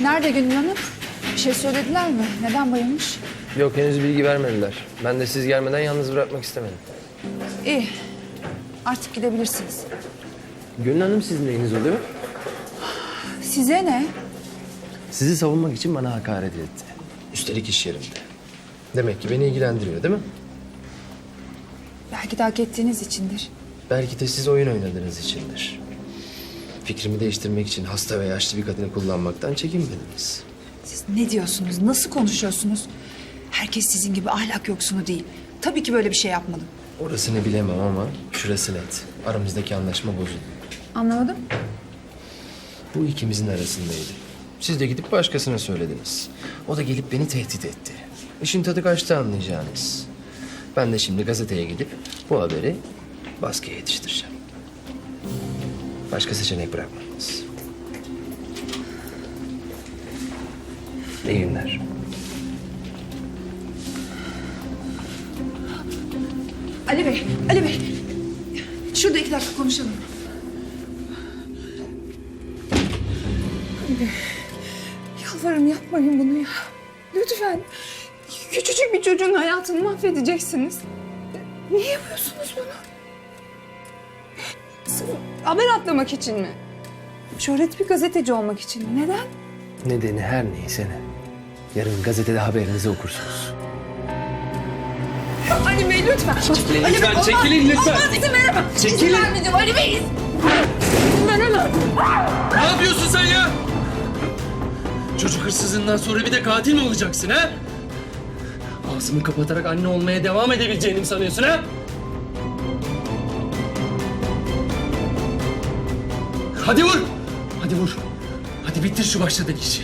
Nerede Gönül Hanım? Bir şey söylediler mi? Neden bayılmış? Yok henüz bilgi vermediler. Ben de siz gelmeden yalnız bırakmak istemedim. İyi. Artık gidebilirsiniz. Gönül Hanım sizin neyiniz oluyor? Size ne? Sizi savunmak için bana hakaret etti. Üstelik iş yerimde. Demek ki beni ilgilendiriyor değil mi? Belki de hak ettiğiniz içindir. Belki de siz oyun oynadığınız içindir. Fikrimi değiştirmek için hasta ve yaşlı bir kadını kullanmaktan çekinmediniz. Siz ne diyorsunuz? Nasıl konuşuyorsunuz? Herkes sizin gibi ahlak yoksunu değil. Tabii ki böyle bir şey yapmadım. Orasını bilemem ama şurası net. Aramızdaki anlaşma bozuldu. Anlamadım. Bu ikimizin arasındaydı. Siz de gidip başkasına söylediniz. O da gelip beni tehdit etti. İşin tadı kaçtı anlayacağınız. Ben de şimdi gazeteye gidip bu haberi baskıya yetiştireceğim. Başka seçenek bırakmadınız. İyi günler. Ali Bey, Ali Bey. Şurada iki dakika konuşalım. Ali Bey, yalvarırım yapmayın bunu ya. Lütfen. Küçücük bir çocuğun hayatını mahvedeceksiniz. Niye yapıyorsunuz bunu? Haber atlamak için mi? Şöhretli bir gazeteci olmak için mi? Neden? Nedeni her neyse ne. Yarın gazetede haberinizi okursunuz. Ali Bey lütfen. Çekilin Ali Bey, lütfen, olmaz. çekilin lütfen. Olmaz izin veremem. İzin Çekilin. vermeyeceğim Ali Bey. İzin veremem. Ne yapıyorsun sen ya? Çocuk hırsızlığından sonra bir de katil mi olacaksın ha? Ağzını kapatarak anne olmaya devam edebileceğini mi sanıyorsun ha? Hadi vur! Hadi vur! Hadi bitir şu başladaki işi.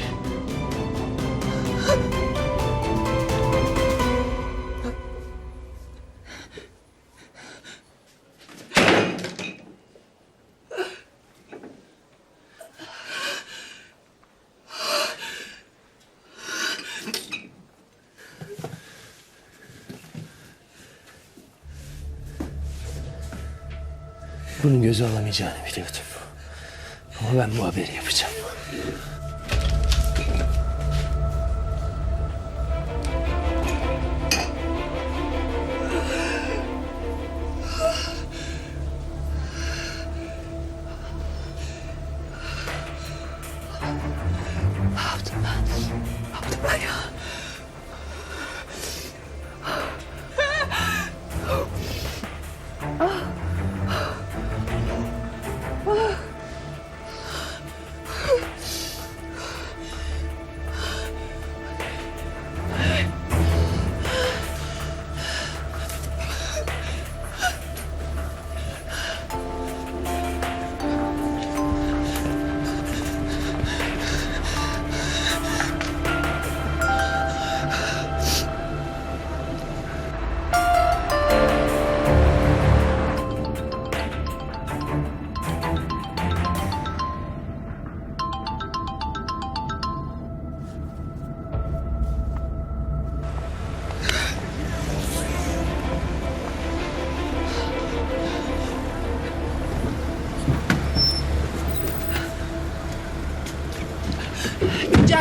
Bunun gözü alamayacağını biliyordum. Ama ben bu haberi yapacağım.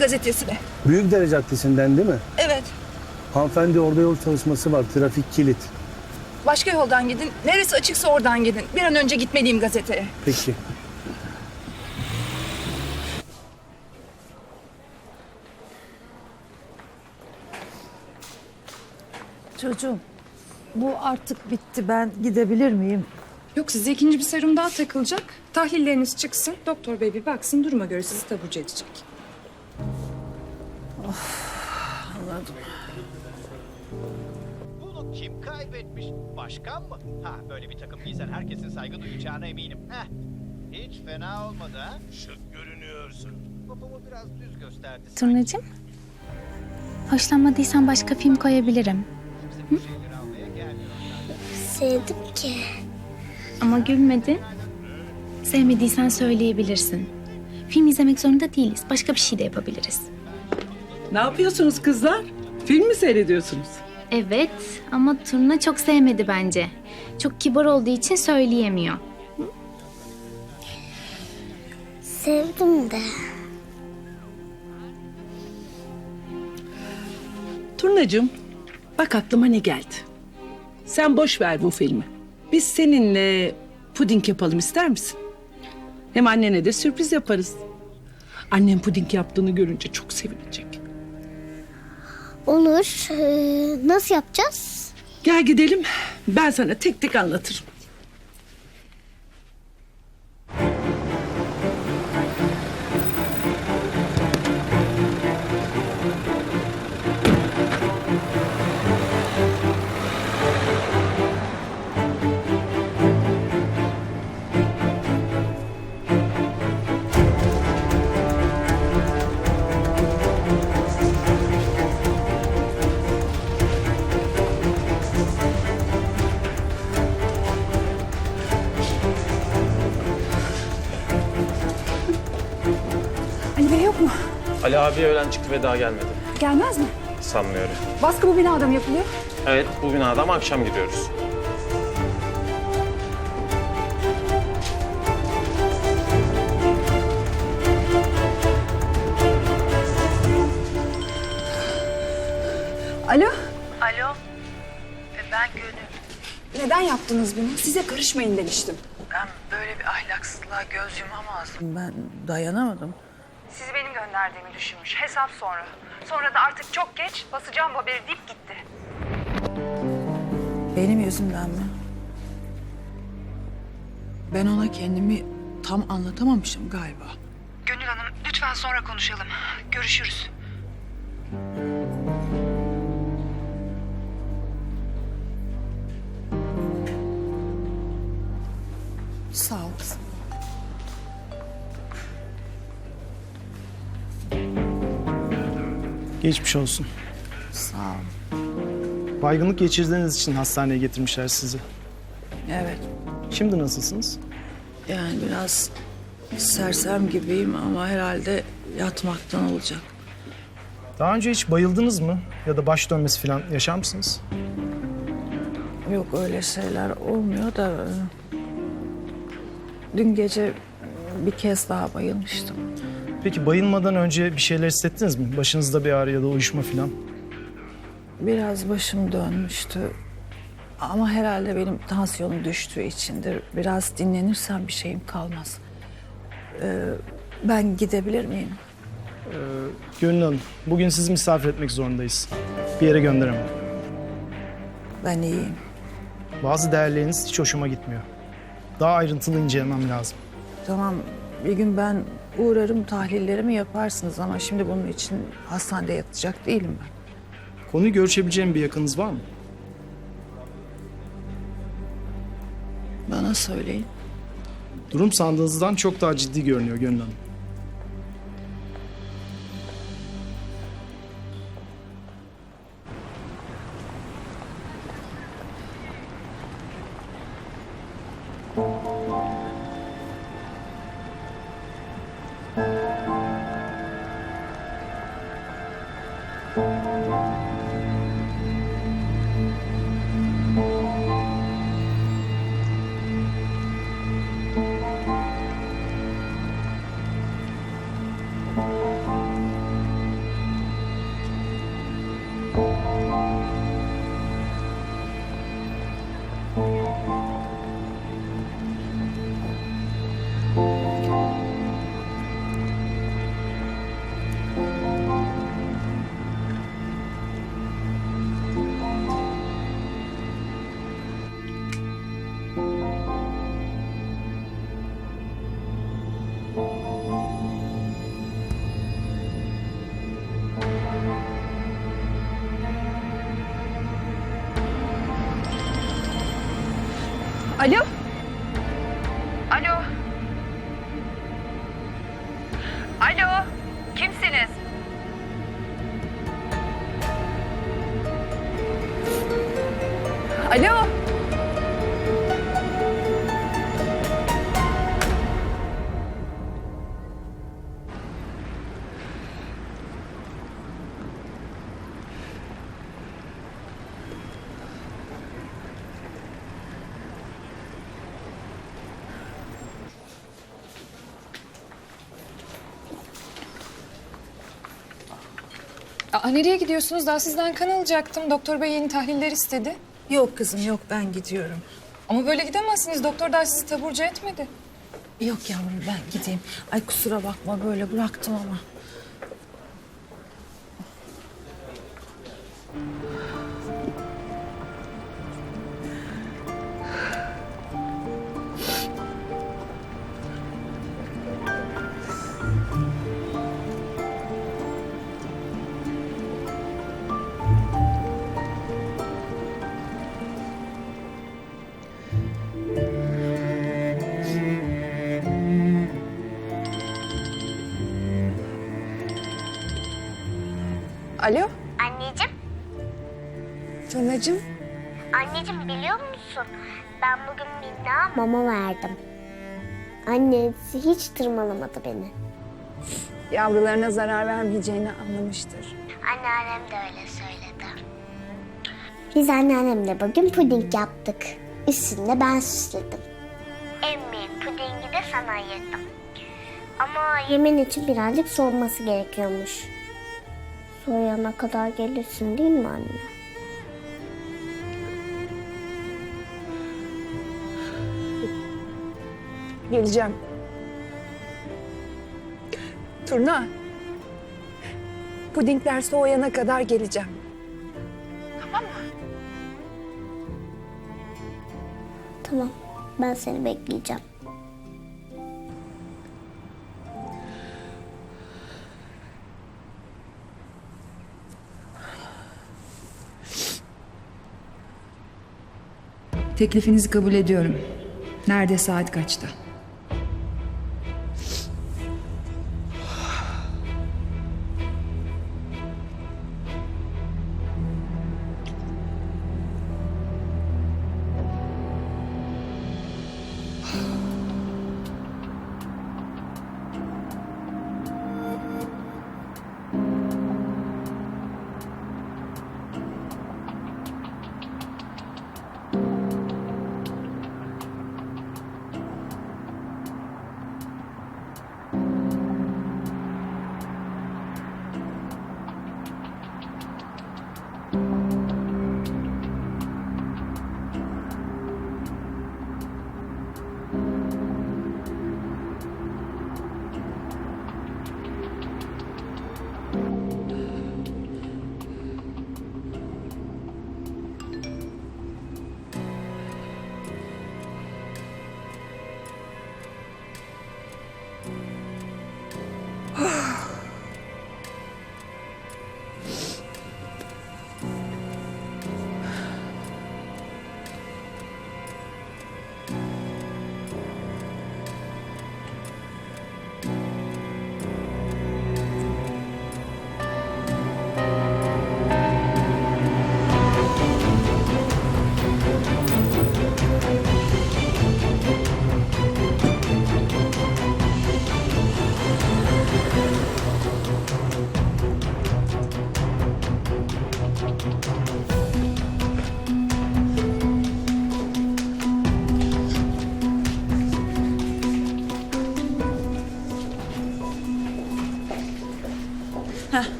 Güncel gazetesi de. Büyükdere Caddesi'nden değil mi? Evet. Hanımefendi orada yol çalışması var. Trafik kilit. Başka yoldan gidin. Neresi açıksa oradan gidin. Bir an önce gitmeliyim gazeteye. Peki. Çocuğum, bu artık bitti. Ben gidebilir miyim? Yok size ikinci bir serum daha takılacak. Tahlilleriniz çıksın. Doktor bey bir baksın duruma göre sizi taburcu edecek. Bunu kim kaybetmiş? Başkan mı? Ha böyle bir takım giysen herkesin saygı duyacağına eminim. Heh. Hiç fena olmadı ha? Şık görünüyorsun. Popomu biraz düz gösterdi. Turnacığım, hoşlanmadıysan başka film koyabilirim. Kimse bir şeyleri almaya gelmiyor. Sevdim ki. Ama gülmedin. Sevmediysen söyleyebilirsin. Film izlemek zorunda değiliz. Başka bir şey de yapabiliriz. Ne yapıyorsunuz kızlar? Film mi seyrediyorsunuz? Evet ama turna çok sevmedi bence. Çok kibar olduğu için söyleyemiyor. Sevdim de. Turnacığım, bak aklıma ne geldi. Sen boş ver bu filmi. Biz seninle puding yapalım ister misin? Hem annene de sürpriz yaparız. Annem puding yaptığını görünce çok sevinecek. Olur. Ee, nasıl yapacağız? Gel gidelim. Ben sana tek tek anlatırım. Abi öğlen çıktı ve daha gelmedi. Gelmez mi? Sanmıyorum. Baskı bu binada mı yapılıyor? Evet bu binada ama akşam gidiyoruz. Alo? Alo. Ben Gönül. Neden yaptınız bunu? Size karışmayın demiştim. Ben böyle bir ahlaksızlığa göz yumamazdım. Ben dayanamadım. Sizi benim gönderdiğimi düşünmüş. Hesap sonra. Sonra da artık çok geç basacağım haberi deyip gitti. Benim yüzümden mi? Ben ona kendimi tam anlatamamışım galiba. Gönül Hanım lütfen sonra konuşalım. Görüşürüz. Geçmiş olsun. Sağ ol. Baygınlık geçirdiğiniz için hastaneye getirmişler sizi. Evet. Şimdi nasılsınız? Yani biraz sersem gibiyim ama herhalde yatmaktan olacak. Daha önce hiç bayıldınız mı? Ya da baş dönmesi falan yaşar mısınız? Yok öyle şeyler olmuyor da... e, Dün gece bir kez daha bayılmıştım. Peki bayılmadan önce bir şeyler hissettiniz mi? Başınızda bir ağrı ya da uyuşma falan. Biraz başım dönmüştü. Ama herhalde benim tansiyonum düştüğü içindir. Biraz dinlenirsem bir şeyim kalmaz. Ee, ben gidebilir miyim? Gönül Hanım, bugün sizi misafir etmek zorundayız. Bir yere gönderemem. Ben iyiyim. Bazı değerleriniz hiç hoşuma gitmiyor. Daha ayrıntılı incelemem lazım. Tamam bir gün ben uğrarım tahlillerimi yaparsınız ama şimdi bunun için hastanede yatacak değilim ben. Konuyu görüşebileceğim bir yakınız var mı? Bana söyleyin. Durum sandığınızdan çok daha ciddi görünüyor Gönül Hanım. Aa, nereye gidiyorsunuz? Daha sizden kan alacaktım. Doktor bey yeni tahliller istedi. Yok kızım yok ben gidiyorum. Ama böyle gidemezsiniz. Doktor daha sizi taburcu etmedi. Yok yavrum ben gideyim. Ay kusura bakma böyle bıraktım ama. Alo, Anneciğim, Turnacığım. anneciğim biliyor musun? Ben bugün Minna mama verdim. Annesi hiç tırmalamadı beni. Yavrularına zarar vermeyeceğini anlamıştır. Anneannem de öyle söyledi. Biz anneannemle bugün puding yaptık. Üstünde ben süsledim. Büyük pudingi de sana ayırdım. Ama yemen için birazcık soğuması gerekiyormuş. Soğuyana kadar gelirsin değil mi anne? Geleceğim. Turna. Pudingler soğuyana kadar geleceğim. Tamam, ben seni bekleyeceğim. Teklifinizi kabul ediyorum. Nerede saat kaçta?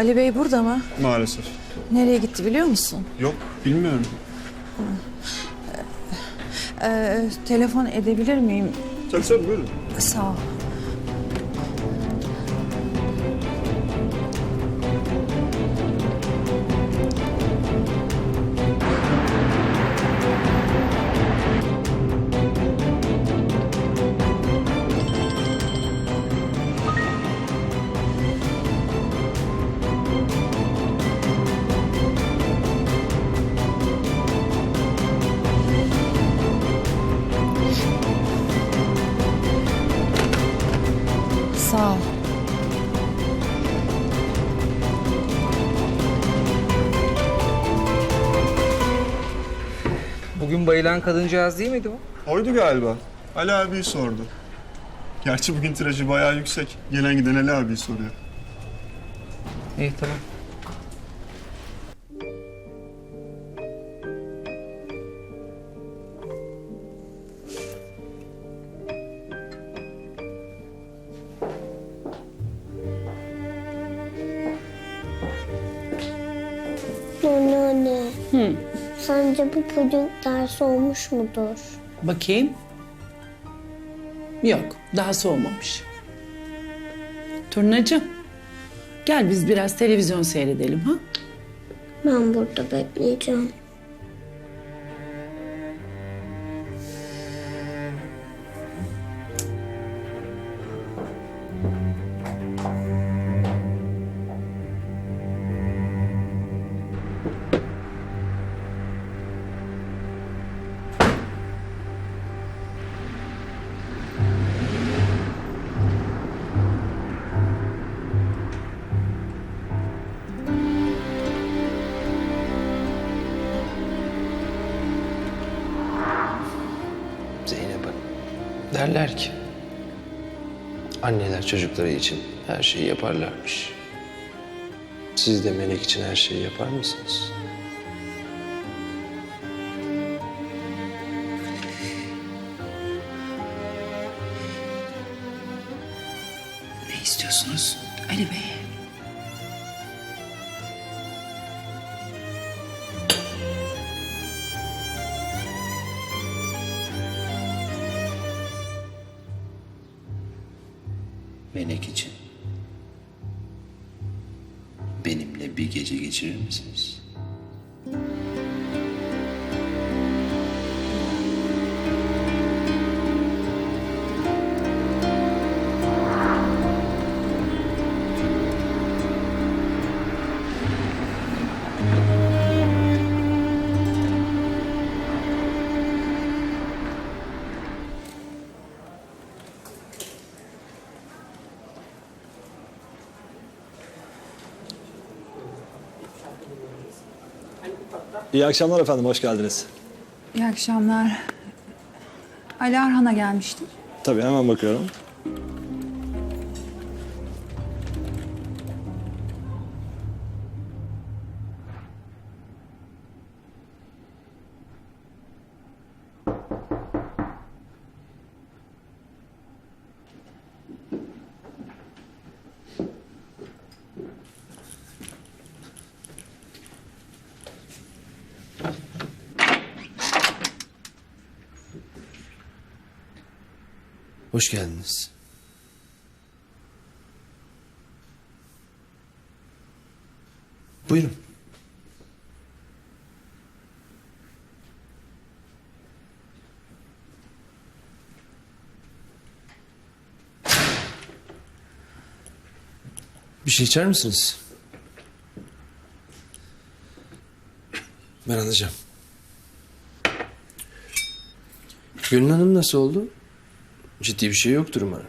Ali Bey burada mı? Maalesef. Nereye gitti biliyor musun? Yok, bilmiyorum. Ee, telefon edebilir miyim? Tabii tabii buyurun. Sağ ol. Bayılan kadıncağız değil miydi bu? Oydu galiba. Ali abi sordu. Gerçi bugün tirajı bayağı yüksek. Gelen giden Ali abi soruyor. İyi tamam. Sence bu puding dersi olmuş mudur? Bakayım. Yok, daha soğumamış. Turnacığım, gel biz biraz televizyon seyredelim ha? Ben burada bekleyeceğim. Derler ki anneler çocukları için her şeyi yaparlarmış. Siz de Melek için her şeyi yapar mısınız? Ne istiyorsunuz Ali Bey? Melek için. Benimle bir gece geçirir misiniz? İyi akşamlar efendim, hoş geldiniz. İyi akşamlar. Ali Arhan'a gelmiştim. Tabii hemen bakıyorum. Geldiniz. Buyurun. Bir şey içer misiniz? Ben alacağım. Gönül Hanım nasıl oldu? Ciddi bir şey yoktur umarım.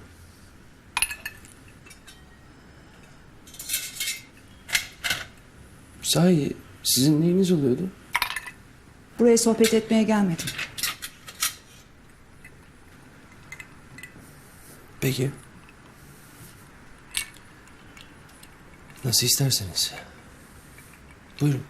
Sahi sizin neyiniz oluyordu? Buraya sohbet etmeye gelmedim. Peki. Nasıl isterseniz. Buyurun.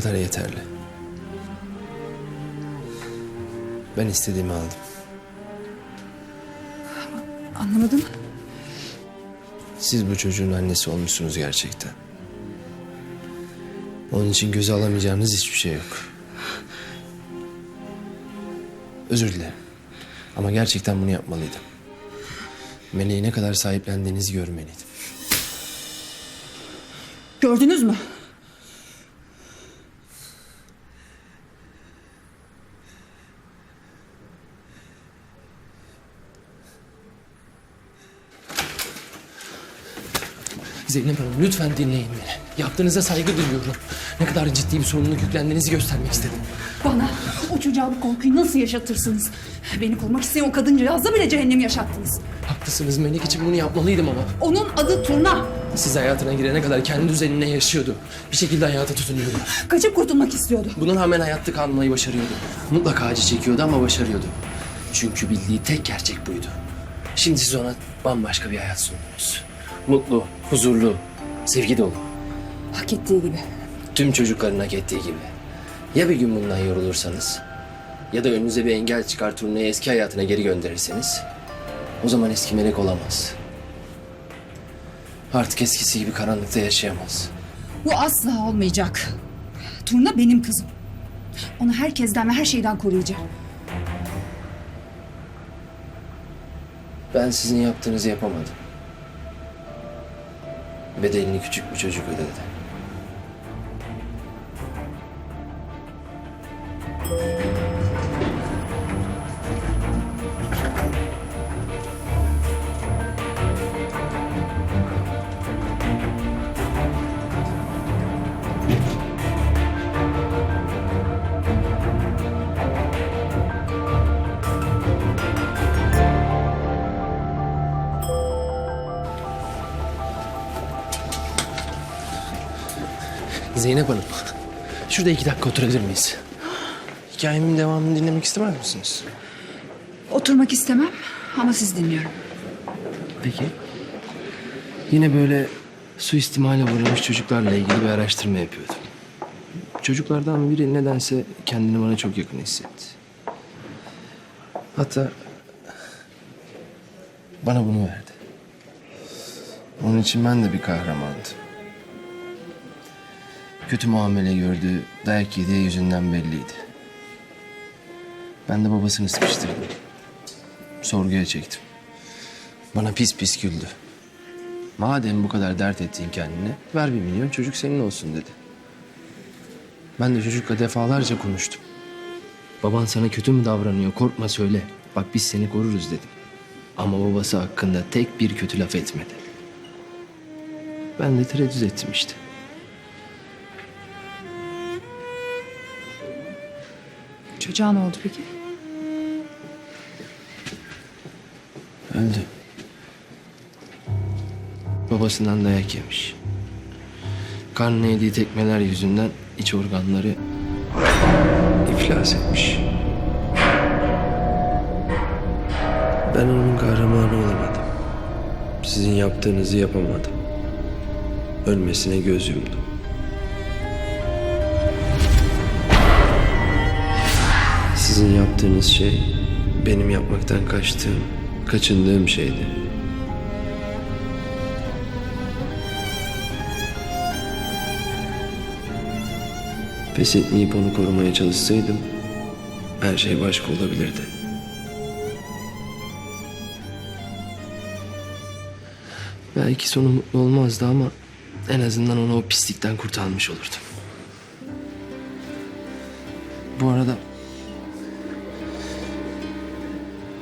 Kadar yeterli. Ben istediğimi aldım. Anlamadım. Siz bu çocuğun annesi olmuşsunuz gerçekten. Onun için göze alamayacağınız hiçbir şey yok. Özür dilerim. Ama gerçekten bunu yapmalıydım. Meleği ne kadar sahiplendiğinizi görmeliydim. Gördünüz mü? Zeynep Hanım lütfen dinleyin beni. Yaptığınıza saygı duyuyorum. Ne kadar ciddi bir sorumluluk yüklendiğinizi göstermek istedim. Bana o çocuğa bu korkuyu nasıl yaşatırsınız? Beni korumak isteyen o kadıncağızla bile cehennem yaşattınız. Haklısınız Melek için bunu yapmalıydım ama. Onun adı Turna. Siz hayatına girene kadar kendi düzenine yaşıyordu. Bir şekilde hayata tutunuyordu. Kaçıp kurtulmak istiyordu. Buna rağmen hayatta kalmayı başarıyordu. Mutlaka acı çekiyordu ama başarıyordu. Çünkü bildiği tek gerçek buydu. Şimdi siz ona bambaşka bir hayat sundunuz. Mutlu, huzurlu, sevgi dolu. Hak ettiği gibi. Tüm çocukların hak ettiği gibi. Ya bir gün bundan yorulursanız ya da önünüze bir engel çıkar turnayı eski hayatına geri gönderirseniz o zaman eski melek olamaz. Artık eskisi gibi karanlıkta yaşayamaz. Bu asla olmayacak. Turna benim kızım. Onu herkesten ve her şeyden koruyacağım. Ben sizin yaptığınızı yapamadım. Bedelini küçük bir çocuk ödedi. Zeynep Hanım, şurada iki dakika oturabilir miyiz? Hikayemin devamını dinlemek istemez misiniz? Oturmak istemem ama siz dinliyorum. Peki. Yine böyle suistimale uğramış çocuklarla ilgili bir araştırma yapıyordum. Çocuklardan biri nedense kendini bana çok yakın hissetti. Hatta bana bunu verdi. Onun için ben de bir kahramandım. Kötü muamele gördüğü, dayak yediği yüzünden belliydi. Ben de babasını sıkıştırdım. Sorguya çektim. Bana pis pis güldü. Madem bu kadar dert ettin kendine, ver bir milyon çocuk senin olsun dedi. Ben de çocukla defalarca konuştum. Baban sana kötü mü davranıyor, korkma söyle. Bak biz seni koruruz dedim. Ama babası hakkında tek bir kötü laf etmedi. Ben de tereddüt ettim işte. Çocuğa ne oldu peki? Öldü. Babasından dayak yemiş. Karnına yediği tekmeler yüzünden iç organları iflas etmiş. Ben onun kahramanı olamadım. Sizin yaptığınızı yapamadım. Ölmesine göz yumdum. Sizin yaptığınız şey benim yapmaktan kaçtığım, kaçındığım şeydi. Pes etmeyip onu korumaya çalışsaydım her şey başka olabilirdi. Belki sonu mutlu olmazdı ama en azından onu o pislikten kurtarmış olurdum. Bu arada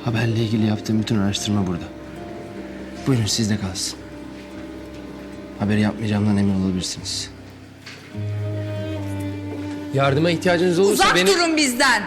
haberle ilgili yaptığım bütün araştırma burada. Buyurun sizde kalsın. Haberi yapmayacağımdan emin olabilirsiniz. Yardıma ihtiyacınız olursa Uzak beni... durun bizden.